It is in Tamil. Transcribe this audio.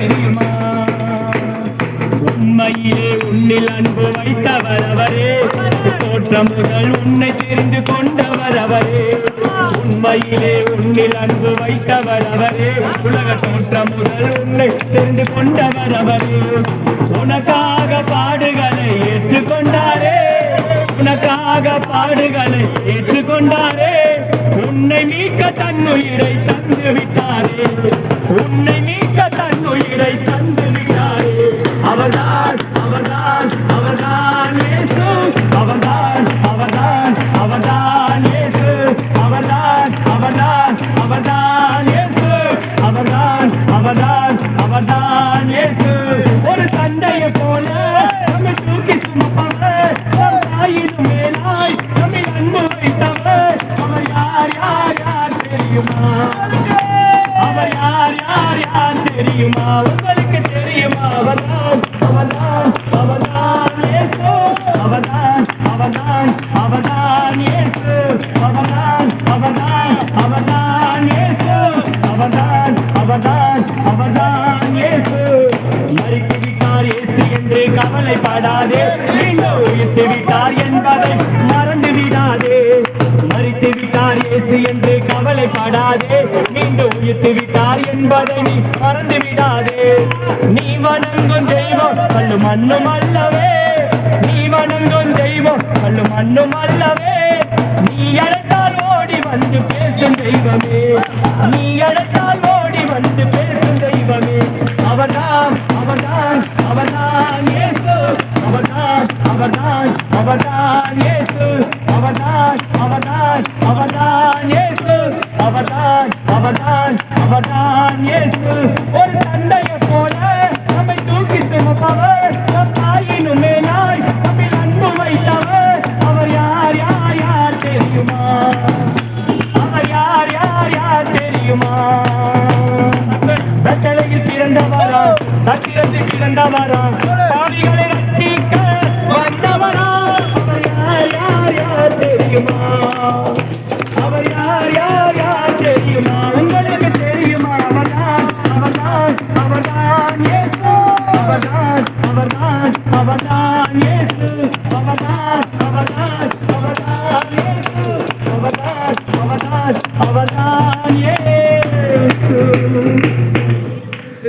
தெரியுமா? உண்மையிலே உன்னில் அன்பு வைத்தவர் அவரே. தோற்றம் முதல் உன்னை தெரிந்து கொண்டவர் அவரே. உண்மையிலே உன்னில் அன்பு வைத்தவர் அவரே. உலக தோற்றம் முதல் உன்னை தெரிந்து கொண்டவர் அவரே. உனக்காக பாடுகளை ஏற்றுக்கொண்டாரே. உனக்காக பாடுகளை ஏற்றுக்கொண்டாரே. உன்னை மீட்க தன்னுயிரை தந்து விட்டாரே. உன்னை மீட்க தன்னுயிரை தந்து விட்டாரே. அவர்தான் அவர் யார் யார் யார் தெரியுமா? உங்களுக்கு தெரியுமா? அவர்தான் அவர்தான் அவர்தான் இயேசு. அவர்தான் அவர்தான் அவர்தான் இயேசு. அவர்தான் அவர்தான் அவர்தான் இயேசு. அவர்தான் அவர்தான் அவர்தான் இயேசு. மறித்து விட்டார் என்று கவலைப்படாதே. மீண்டும் உயிர்த்து விட்டார் என்பதை மறந்து விடாதே மறித்து விட்டார் என்று கவலைப்படாதே. வைத்து விட்டார் என்பதை நீ மறந்து விடாதே. நீ வணங்கும் தெய்வம் கல்லு மண்ணும் அல்லவே. நீ வணங்கும் தெய்வம் கல்லு மண்ணும் அல்லவே. நீ அழைத்தால் ஓடி வந்து பேசும் தெய்வமே. நீ அழைத்தால் ஓடி வந்து பேசும் தெய்வமே. அவர்தான் அவர்தான் அவர்தான் இயேசு. அவர்தான் அவர்தான் அவர்தான் இயேசு. அவர்தான் அவர்தான் அவர்தான் ஒரு தந்தைய போல தூக்கி சுமப்பவர் நம் மேலாய் நம்மில் அன்பு தெரியுமா? அவர் தெரியுமா? பிறந்தவரா சத்திரத்தில் பிறந்தவரா அவதான் ஏ